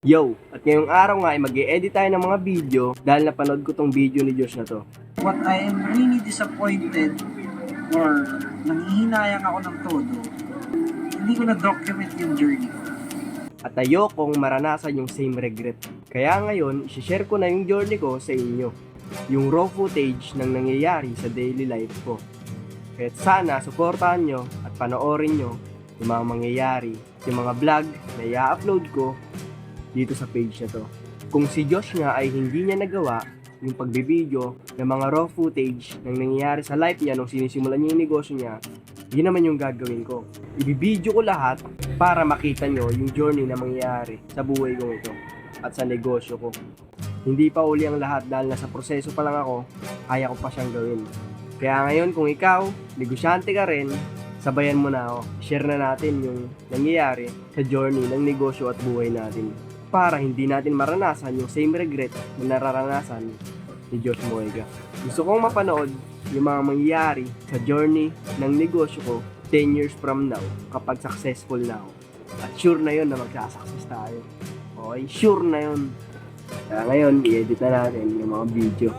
Yo! At ngayong araw nga ay mag edit tayo ng mga video dahil napanood ko tong video ni Josh na to. what I am really disappointed or nanghihinayang ako ng todo, hindi ko na-document yung journey ko. At ayokong maranasan yung same regret. Kaya ngayon, share ko na yung journey ko sa inyo. Yung raw footage ng nangyayari sa daily life ko. Kaya sana suportahan nyo at panoorin nyo yung mga mangyayari, yung mga vlog na i-upload ko dito sa page na to. Kung si Josh nga ay hindi niya nagawa yung pagbibideo ng mga raw footage ng nangyayari sa life niya nung sinisimulan niya yung negosyo niya, yun naman yung gagawin ko. Ibibideo ko lahat para makita nyo yung journey na mangyayari sa buhay ko ito at sa negosyo ko. Hindi pa uli ang lahat dahil nasa proseso pa lang ako, kaya ko pa siyang gawin. Kaya ngayon kung ikaw, negosyante ka rin, sabayan mo na ako. Share na natin yung nangyayari sa journey ng negosyo at buhay natin para hindi natin maranasan yung same regret na nararanasan ni Josh Moega. Gusto kong mapanood yung mga mangyayari sa journey ng negosyo ko 10 years from now kapag successful na ako. At sure na yun na magsasuccess tayo. Okay, sure na yun. Kaya ngayon, i-edit na natin yung mga video.